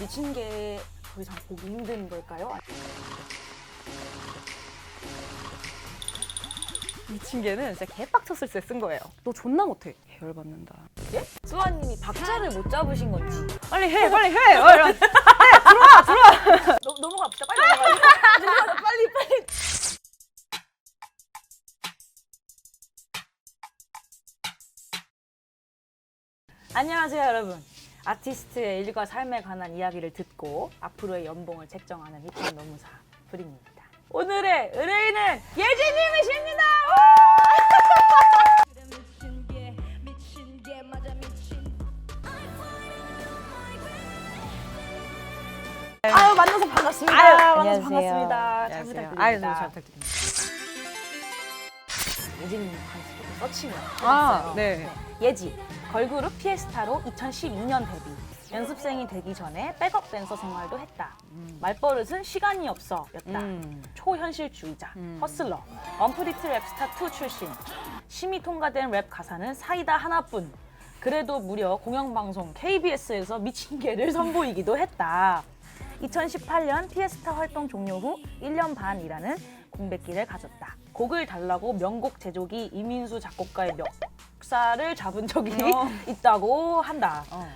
미친 게 더 이상 보기 힘든 걸까요? 미친 개는 진짜 개빡쳤을 때 쓴 거예요. 너 존나 못해. 열받는다. 예? 수아님이 박자를 못 잡으신 건지 빨리 해, 빨리 해. 어, 이런. 넘, 넘어갑시다 빨리 죄송합니다 빨리 빨리 안녕하세요 여러분 아티스트의 일과 삶에 관한 이야기를 듣고 앞으로의 연봉을 책정하는 힙합 노무사 프린입니다 오늘의 의뢰인은 예지님이십니다 미친 아유 만나서 반갑습니다 아유, 만나서. 반갑습니다 잘. 부탁드립니다 아유, 잘 부탁드립니다. 예지님 한스포 서칭을 아, 했어요. 네. 예지 걸그룹 피에스타로 2012년 데뷔. 연습생이 되기 전에 백업 댄서 생활도 했다. 말버릇은 시간이 없어였다. 음. 초현실주의자, 음. 허슬러, 언프리트 랩스타 2 출신. 심의 통과된 랩 가사는 사이다 하나뿐. 그래도 무려 공영방송 KBS에서 미친 개를 선보이기도 했다. 2018년 피에스타 활동 종료 후 1년 반이라는 공백기를 가졌다. 곡을 달라고 명곡 제조기 이민수 작곡가의 멱살을 잡은 적이 어. 있다고 한다. 어.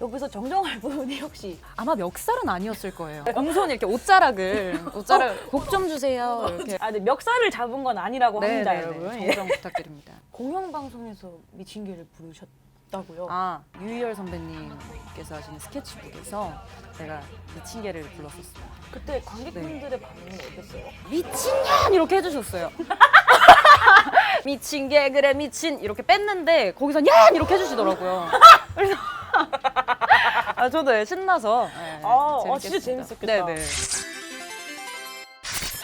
여기서 정정할 부분이 혹시 아마 멱살은 아니었을 거예요. 공손히 이렇게 옷자락을 옷자락 곡 좀 주세요. 이렇게. 아, 네, 멱살을 잡은 건 아니라고 합니다, 네, 네, 여러분. 네. 예. 정정 부탁드립니다. 공영방송에서 미친 개를 부르셨 다고요? 아 유희열 선배님께서 하시는 스케치북에서 제가 미친 개를 불렀었어요. 그때 관객분들의 반응은 어땠어요? 미친년 이렇게 해주셨어요. 미친 개 그래 미친 이렇게 뺐는데 거기서 년 이렇게 해주시더라고요. 그래서 아, 저도 신나서 네, 아, 아, 진짜. 재밌었겠다. 네네.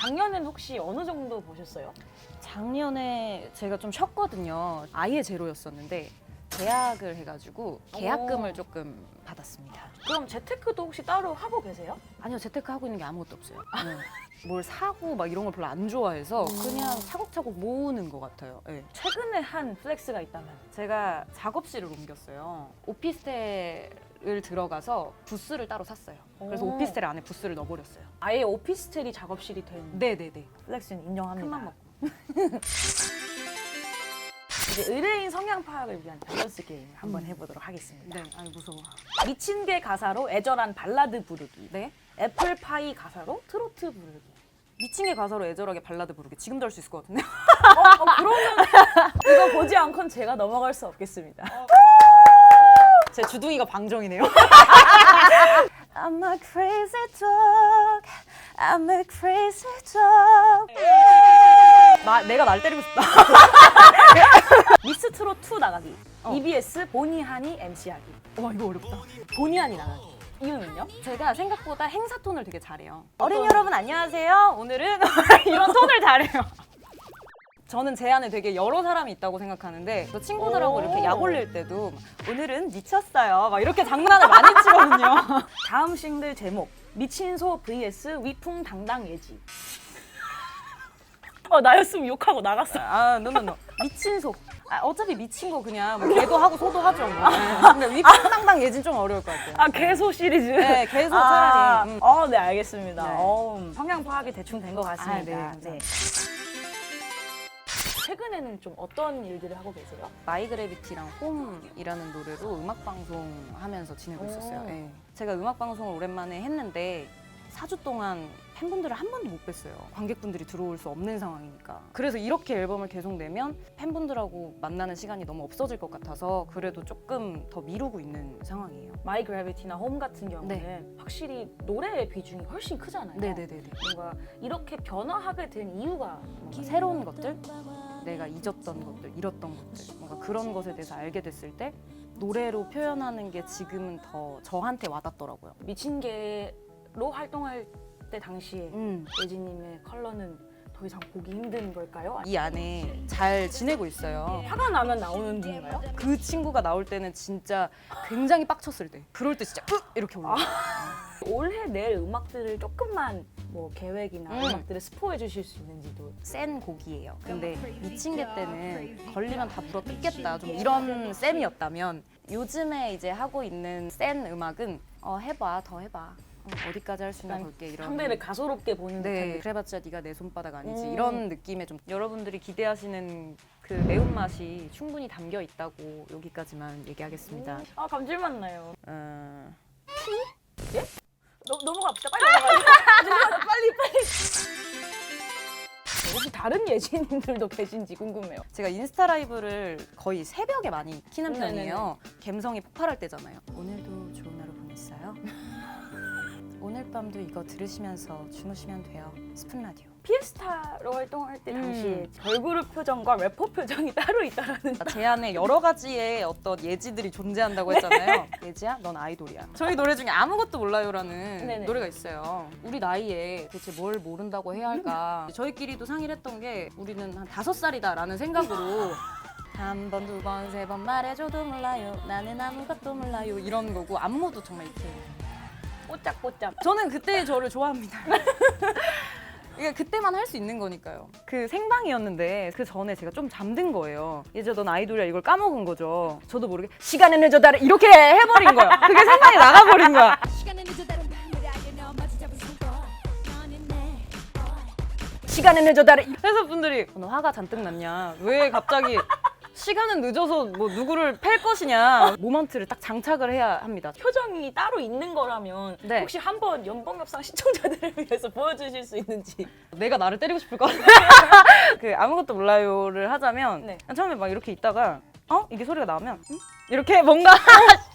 작년엔 혹시 어느 정도 보셨어요? 작년에 제가 좀 쉬었거든요. 아예 제로였었는데 계약을 해가지고 계약금을 오. 조금 받았습니다. 그럼 재테크도 혹시 따로 하고 계세요? 아니요 재테크 하고 있는 게 아무것도 없어요. 네. 뭘 사고 막 이런 걸 별로 안 좋아해서 그냥 차곡차곡 모으는 것 같아요. 네. 최근에 한 플렉스가 있다면? 제가 작업실을 옮겼어요. 오피스텔을 들어가서 부스를 따로 샀어요. 그래서 오. 오피스텔 안에 부스를 넣어버렸어요. 아예 오피스텔이 작업실이 된 네네네. 플렉스는 인정합니다. 큰맘 먹고. 이제 의뢰인 성향 파악을 위한 밸런스 게임 한번 해보도록 하겠습니다. 네, 아니 무서워. 미친 개 가사로 애절한 발라드 부르기. 네? 애플파이 가사로 트로트 부르기. 미친 게 가사로 애절하게 발라드 부르기 지금도 할 수 있을 것 같은데. 어, 어, 그러면 이거 보지 않고는 제가 넘어갈 수 없겠습니다. 제 주둥이가 방정이네요. I'm a crazy dog. I'm a crazy dog. 나 내가 날 때리고 싶다. 미스 트롯 2 나가기. 어. EBS 보니하니 MC 하기. 와 이거 어렵다. 보니하니 나가기. 이유는요? 제가 생각보다 행사 톤을 되게 잘해요. 어린이 여러분 안녕하세요. 오늘은 이런 톤을 잘해요. 저는 제 안에 되게 여러 사람이 있다고 생각하는데 저 친구들하고 오. 이렇게 약 올릴 때도 막, 오늘은 미쳤어요. 막 이렇게 장난을 많이 치거든요. 다음 싱글 제목 미친 소 vs 위풍 당당 예지. 어 나였으면 욕하고 나갔어. 아, 노노노. 미친 소. 아, 어차피 미친 거 그냥 뭐 개도 하고 소도 하죠. 뭐. 네. 근데 위풍당당 예진 좀 어려울 것 같아요. 아 개소 시리즈. 네, 개소 아, 차라리. 음. 어, 네 알겠습니다. 네. 어, 성향 파악이 대충 된 것 같습니다. 아, 네, 감사합니다. 최근에는 좀 어떤 일들을 하고 계세요? 마이그래비티랑 홈이라는 노래로 음악 방송 하면서 지내고 있었어요. 오. 예. 제가 음악 방송을 오랜만에 했는데 4주 동안 팬분들을 한 번도 못 뵀어요. 관객분들이 들어올 수 없는 상황이니까. 그래서 이렇게 앨범을 계속 내면 팬분들하고 만나는 시간이 너무 없어질 것 같아서 그래도 조금 더 미루고 있는 상황이에요. 마이 그래비티나 홈 같은 경우는 네. 확실히 노래의 비중이 훨씬 크잖아요. 네네네네. 뭔가 이렇게 변화하게 된 이유가 뭔가 새로운 것들, 내가 잊었던 것들, 잃었던 것들, 뭔가 그런 것에 대해서 알게 됐을 때 노래로 표현하는 게 지금은 더 저한테 와닿더라고요. 미친 개 로 활동할 때 당시에 음. 예지님의 컬러는 더 이상 보기 힘든 걸까요? 이 안에 잘 지내고 있어요. 화가 나면 나오는 분인가요? 그 친구가 나올 때는 진짜 굉장히 빡쳤을 때. 그럴 때 진짜 으! 이렇게 올라. 올해 낼 음악들을 조금만 뭐 계획이나 음. 음. 악들을 스포해 주실 수 있는지도 센 곡이에요. 근데 미친 개 때는 걸리면 다 물어 뜯겠다. 좀 이런 셈이었다면 요즘에 이제 하고 있는 센 음악은 어 해봐 더 해봐 어, 어디까지 할 수 있나 볼게 이런 상대를 가소롭게 보는 네, 듯한 그래봤자 네가 내 손바닥 아니지 음. 이런 느낌의 좀 여러분들이 기대하시는 그 매운 맛이 충분히 담겨 있다고 여기까지만 얘기하겠습니다. 음. 아 감질맛 나요. 어, 넘, 넘어갑시다. 빨리 넘어가요. 빨리 빨리. 혹시 다른 예지님들도 계신지 궁금해요. 제가 인스타 라이브를 거의 새벽에 많이 키는 네네네. 편이에요. 감성이 폭발할 때잖아요. 오늘도 좋은 하루 보냈어요. 오늘 밤도 이거 들으시면서 주무시면 돼요. 스푼 라디오. 피에스타로 활동할 때 당시에 음. 걸그룹 표정과 래퍼 표정이 따로 있다라는 제 안에 여러 가지의 어떤 예지들이 존재한다고 했잖아요. 예지야, 넌 아이돌이야. 저희 노래 중에 아무것도 몰라요라는 네네. 노래가 있어요. 우리 나이에 대체 뭘 모른다고 해야 할까. 저희끼리도 상의를 했던 게 우리는 한 다섯 살이다라는 생각으로 한 번, 두 번, 세 번 말해줘도 몰라요. 나는 아무것도 몰라요. 이런 거고 안무도 정말 이렇게. 뽀짝뽀짝. 저는 그때 저를 좋아합니다. 이게 그때만 할 수 있는 거니까요. 그 생방이었는데 그 전에 제가 좀 잠든 거예요. 이제 넌 아이돌이야 이걸 까먹은 거죠. 저도 모르게 시간을 늦어달라 이렇게 해버린 거야. 그게 생방에 나가버린 거야. 시간은 늦어 다른 밤을 알려 너 마주 잡은 손도 너는 내 시간을 늦어달라. 그래서 분들이 너 화가 잔뜩 났냐? 왜 갑자기 시간은 늦어서 뭐 누구를 팰 것이냐? 모먼트를 딱 장착을 해야 합니다. 표정이 따로 있는 거라면 네. 혹시 한번 연봉협상 시청자들을 위해서 보여주실 수 있는지 내가 나를 때리고 싶을 것 같아. 그 아무것도 몰라요를 하자면 네. 처음에 막 이렇게 있다가 어 이게 소리가 나오면 응? 이렇게 뭔가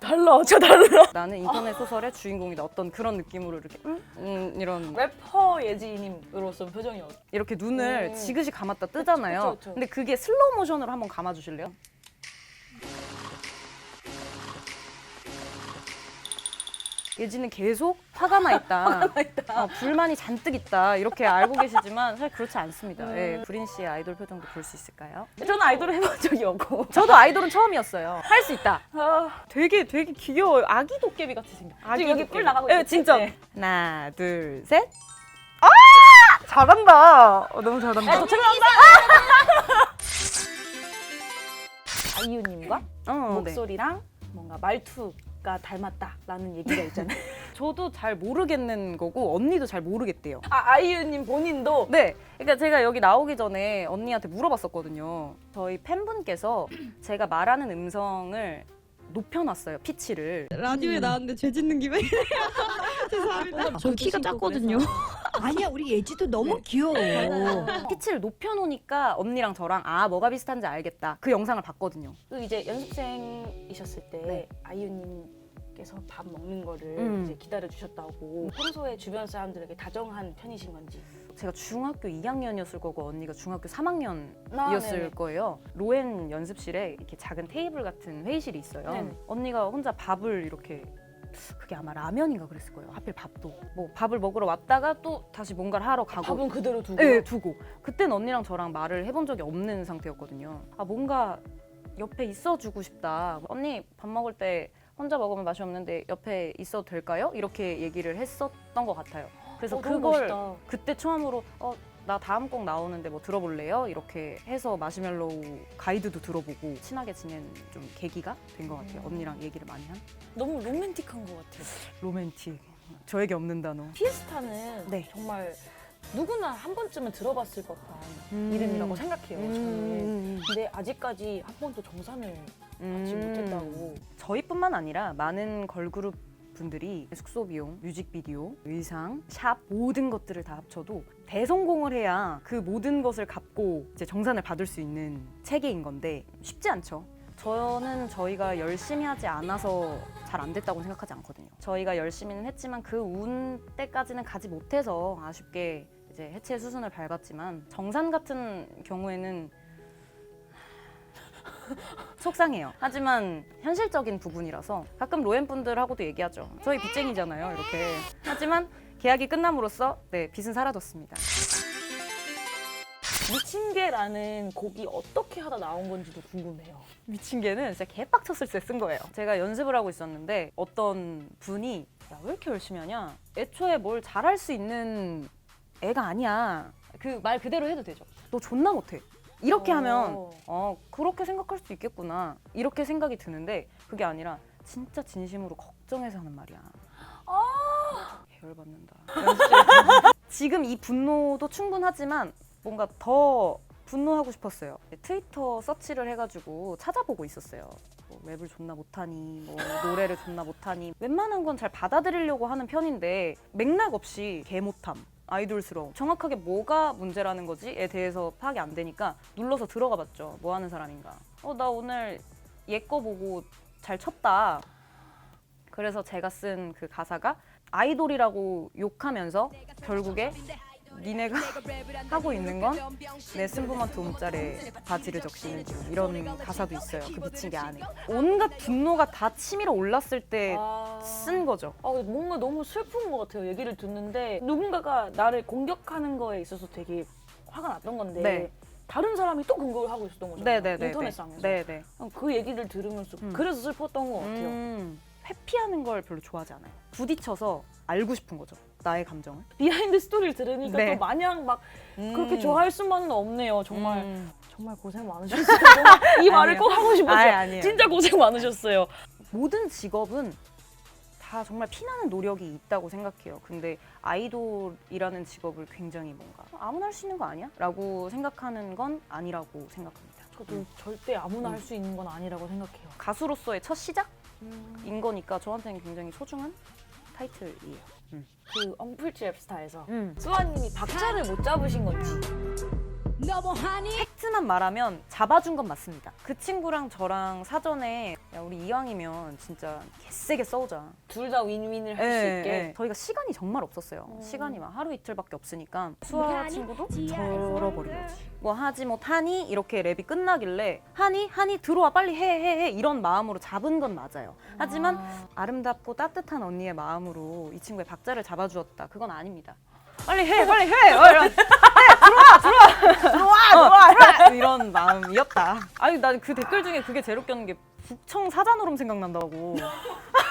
달라 저 달라 나는 인터넷 소설의 주인공이다 어떤 그런 느낌으로 이렇게 응? 음, 이런 래퍼 예지님으로서 표정이 어때요? 이렇게 눈을 음. 지그시 감았다 뜨잖아요. 그쵸, 그쵸. 근데 그게 슬로우 모션으로 한번 감아 주실래요? 예지는 계속 화가 나 있다. 어, 불만이 잔뜩 있다. 이렇게 알고 계시지만 사실 그렇지 않습니다. 음. 예, 구린 씨의 아이돌 표정도 볼 수 있을까요? 저는 아이돌을 해본 적이 없고 저도 아이돌은 처음이었어요. 할 수 있다. 아, 되게 되게 귀여워요. 아기 도깨비 같이 생겼. 지금 여기 뿔 나가고 네, 있지? 진짜. 네. 하나, 둘, 셋. 아! 잘한다. 어, 너무 잘한다. 저 죄송합니다 아이유님과 어, 네. 목소리랑 뭔가 말투 가 닮았다라는 얘기가 있잖아요 저도 잘 모르겠는 거고 언니도 잘 모르겠대요. 아 아이유님 본인도 네, 그러니까 제가 여기 나오기 전에 언니한테 물어봤었거든요. 저희 팬분께서 제가 말하는 음성을 높여놨어요, 피치를. 라디오에 나왔는데 죄 짓는 김에 죄송합니다. 저 키가 작거든요. 아니야 우리 예지도 너무 귀여워. 피치를 높여놓으니까 언니랑 저랑 아 뭐가 비슷한지 알겠다. 그 영상을 봤거든요. 그 이제 연습생이셨을 때 네. 아이유님께서 밥 먹는 거를 음. 이제 기다려 주셨다고 평소에 주변 사람들에게 다정한 편이신 건지 제가 중학교 2학년이었을 거고 언니가 중학교 3학년이었을 아, 네네. 거예요. 로엔 연습실에 이렇게 작은 테이블 같은 회의실이 있어요. 네네. 언니가 혼자 밥을 이렇게 그게 아마 라면인가 그랬을 거예요. 하필 밥도 뭐 밥을 먹으러 왔다가 또 다시 뭔가를 하러 가고 밥은 그대로 두고 네, 두고. 그땐 언니랑 저랑 말을 해본 적이 없는 상태였거든요. 아, 뭔가 옆에 있어주고 싶다. 언니 밥 먹을 때 혼자 먹으면 맛이 없는데 옆에 있어도 될까요? 이렇게 얘기를 했었던 것 같아요. 그래서 어, 너무 그걸 멋있다. 그때 처음으로 어, 나 다음 곡 나오는데 뭐 들어볼래요? 이렇게 해서 마시멜로우 가이드도 들어보고 친하게 지낸 좀 계기가 된 것 같아요. 언니랑 얘기를 많이 한. 너무 로맨틱한 것 같아요. 로맨틱. 저에게 없는 단어. 피에스타는 네. 정말 누구나 한 번쯤은 들어봤을 법한 음. 이름이라고 생각해요. 저는. 음. 근데 아직까지 한 번도 정산을 받지 음. 못했다고. 저희뿐만 아니라 많은 걸그룹 분들이 숙소 비용, 뮤직비디오, 의상, 샵 모든 것들을 다 합쳐도 대성공을 해야 그 모든 것을 갚고 이제 정산을 받을 수 있는 체계인 건데 쉽지 않죠. 저는 저희가 열심히 하지 않아서 잘 안 됐다고 생각하지 않거든요. 저희가 열심히는 했지만 그 운 때까지는 가지 못해서 아쉽게 이제 해체 수순을 밟았지만 정산 같은 경우에는 속상해요. 하지만 현실적인 부분이라서 가끔 로엔 분들하고도 얘기하죠. 저희 빚쟁이잖아요, 이렇게. 하지만 계약이 끝남으로써 네 빚은 사라졌습니다. 미친 개라는 곡이 어떻게 하다 나온 건지도 궁금해요. 미친 개는 진짜 개빡쳤을 때 쓴 거예요. 제가 연습을 하고 있었는데 어떤 분이 야 왜 이렇게 열심히 하냐? 애초에 뭘 잘할 수 있는 애가 아니야. 그 말 그대로 해도 되죠. 너 존나 못해. 이렇게 오. 하면 어 그렇게 생각할 수 있겠구나 이렇게 생각이 드는데 그게 아니라 진짜 진심으로 걱정해서 하는 말이야. 아. 열받는다. 지금 이 분노도 충분하지만 뭔가 더 분노하고 싶었어요. 트위터 서치를 해가지고 찾아보고 있었어요. 뭐 랩을 존나 못하니, 뭐 노래를 존나 못하니 웬만한 건 잘 받아들이려고 하는 편인데 맥락 없이 개 못함. 아이돌스러움. 정확하게 뭐가 문제라는 거지에 대해서 파악이 안 되니까 눌러서 들어가 봤죠. 뭐 하는 사람인가. 어, 나 오늘 얘 거 보고 잘 쳤다. 그래서 제가 쓴 그 가사가 아이돌이라고 욕하면서 결국에 니네가 하고 있는 건 내 승부만 도움짜리 바지를 적시는 중 이런 가사도 있어요. 그 미친 게 안에 온갖 분노가 다 치밀어 올랐을 때 쓴 거죠. 아, 뭔가 너무 슬픈 것 같아요. 얘기를 듣는데 누군가가 나를 공격하는 거에 있어서 되게 화가 났던 건데 네. 다른 사람이 또 공격을 하고 있었던 거잖아요. 네네네. 인터넷상에서. 네네. 그 얘기를 들으면서 음. 그래서 슬펐던 것 같아요. 음, 회피하는 걸 별로 좋아하지 않아요. 부딪혀서 알고 싶은 거죠. 나의 감정을. 비하인드 스토리를 들으니까 네. 또 마냥 막 그렇게 좋아할 수만은 없네요. 정말 음. 정말 고생 많으셨어요. 이 말을. 꼭 하고 싶었어요. 아니, 아니에요. 진짜 고생 많으셨어요. 모든 직업은 다 정말 피나는 노력이 있다고 생각해요. 근데 아이돌이라는 직업을 굉장히 뭔가 아무나 할 수 있는 거 아니야? 라고 생각하는 건 아니라고 생각합니다. 저도 절대 아무나 할 수 있는 건 아니라고 생각해요. 가수로서의 첫 시작인 거니까 저한테는 굉장히 소중한 타이틀이에요. 그 엉플지 앱스타에서 음. 수아님이 박자를 못 잡으신 건지 너무하니 팩트만 말하면 잡아준 건 맞습니다. 그 친구랑 저랑 사전에 야 우리 이왕이면 진짜 개세게 싸우자. 둘 다 윈윈을 할 수 예, 있게 예. 저희가 시간이 정말 없었어요. 음. 시간이 막 하루 이틀밖에 없으니까 수아 미안해. 친구도 절어버린 거지. 뭐 하지 못하니 이렇게 랩이 끝나길래 하니 하니 들어와 빨리 해 해 해 이런 마음으로 잡은 건 맞아요. 하지만 아. 아름답고 따뜻한 언니의 마음으로 이 친구의 박자를 잡아주었다. 그건 아닙니다. 빨리 해 빨리 해. 어, 이런. 해, 들어와 들어와 들어와 들어와 이런 마음이었다. 아니 난 그 댓글 중에 그게 제일 웃겼는 게 북청 사자노름 생각난다고.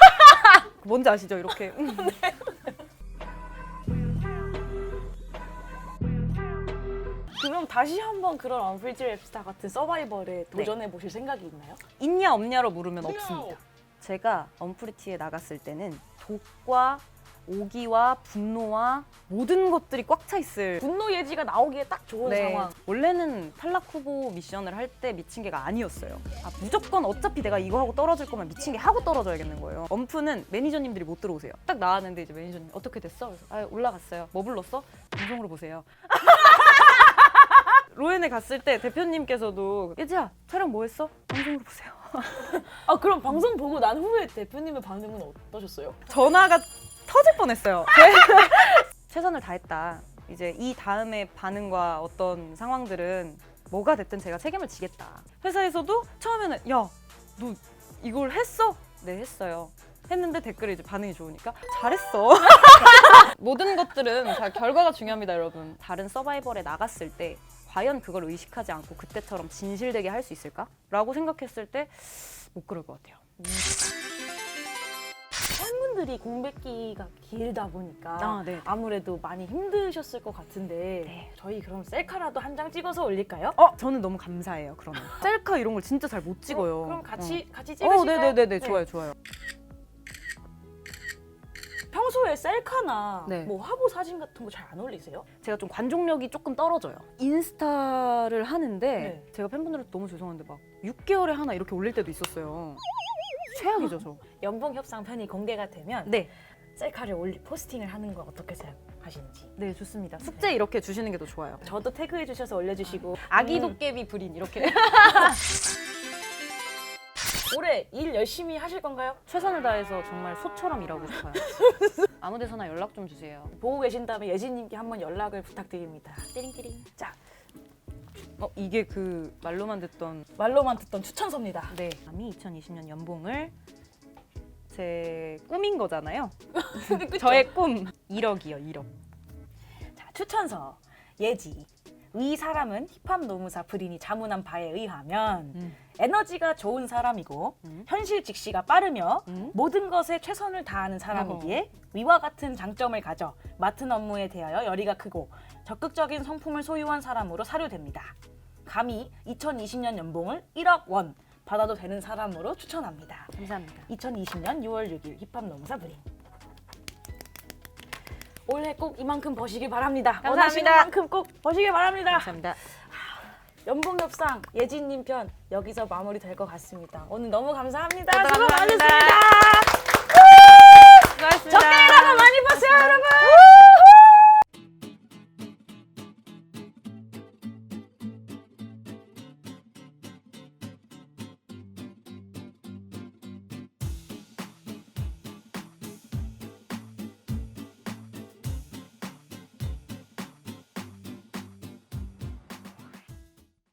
뭔지 아시죠? 이렇게 음. 그럼 다시 한번 그런 언플지 앱스타 같은 서바이벌에 도전해 보실 생각이 있나요? 있냐 없냐로 물으면 없습니다. 제가 언프리티에 나갔을 때는 독과 오기와 분노와 모든 것들이 꽉 차 있을 분노 예지가 나오기에 딱 좋은 네, 상황. 원래는 탈락 후보 미션을 할 때 미친 개가 아니었어요. 아, 무조건 어차피 내가 이거 하고 떨어질 거면 미친 개 하고 떨어져야겠는 거예요. 엄프는 매니저님들이 못 들어오세요. 딱 나왔는데 이제 매니저님 어떻게 됐어? 그래서 아, 올라갔어요. 뭐 불렀어? 방송으로 보세요. 로엔에 갔을 때 대표님께서도 예지야 촬영 뭐 했어? 방송으로 보세요. 아 그럼 방송 보고 난 후에 대표님의 반응은 어떠셨어요? 전화가 터질 뻔했어요. 제- 최선을 다했다. 이제 이 다음에 반응과 어떤 상황들은 뭐가 됐든 제가 책임을 지겠다. 회사에서도 처음에는 야, 너 이걸 했어? 네, 했어요. 했는데 댓글에 이제 반응이 좋으니까 잘했어. 모든 것들은 다 결과가 중요합니다, 여러분. 다른 서바이벌에 나갔을 때 과연 그걸 의식하지 않고 그때처럼 진실되게 할 수 있을까? 라고 생각했을 때 못 그럴 것 같아요. 팬분들이 공백기가 길다 보니까 아, 네. 아무래도 많이 힘드셨을 것 같은데 네. 저희 그럼 셀카라도 한 장 찍어서 올릴까요? 어, 저는 너무 감사해요. 그러면 셀카 이런 걸 진짜 잘 못 찍어요. 그럼 같이 같이 어, 찍으실까요? 어 네네네 네 좋아요 좋아요. 평소에 셀카나 네. 뭐 화보 사진 같은 거 잘 안 올리세요? 제가 좀 관종력이 조금 떨어져요. 인스타를 하는데 네. 제가 팬분들한테 너무 죄송한데 막 6개월에 하나 이렇게 올릴 때도 있었어요. 최악이죠 저. 연봉 협상 편이 공개가 되면 네, 셀카를 올리 포스팅을 하는 거 어떻게 생각하시는지 네 좋습니다. 숙제 이렇게 주시는 게 더 좋아요. 저도 태그해 주셔서 올려주시고 아기 음, 도깨비 불인 이렇게 올해 일 열심히 하실 건가요? 최선을 다해서 정말 소처럼 일하고 싶어요. 아무 데서나 연락 좀 주세요. 보고 계신다면 예진님께 한번 연락을 부탁드립니다. 띠링띠링. 자 어 이게 그 말로만 듣던 말로만 듣던 추천서입니다. 네, 감히 2020년 연봉을 제 꿈인 거잖아요. 저의 꿈 1억이요, 1억. 자, 추천서 예지 위 사람은 힙합 노무사 프린이 자문한 바에 의하면 음. 에너지가 좋은 사람이고 음. 현실 직시가 빠르며 음. 모든 것에 최선을 다하는 사람이기에 위와 같은 장점을 가져 맡은 업무에 대하여 열의가 크고 적극적인 성품을 소유한 사람으로 사료됩니다. 감히 2020년 연봉을 1억 원 받아도 되는 사람으로 추천합니다. 감사합니다. 2020년 6월 6일 힙합 노무사 브링. 올해 꼭 이만큼 버시길 바랍니다. 감사합니다. 원하시는 만큼 꼭 버시길 바랍니다. 감사합니다. 연봉 협상 예진님 편 여기서 마무리 될 것 같습니다. 오늘 너무 감사합니다. 저도 수고 감사합니다. 많으셨습니다. 수고하셨습니다. 적당히 나가 많이 버세요, 여러분.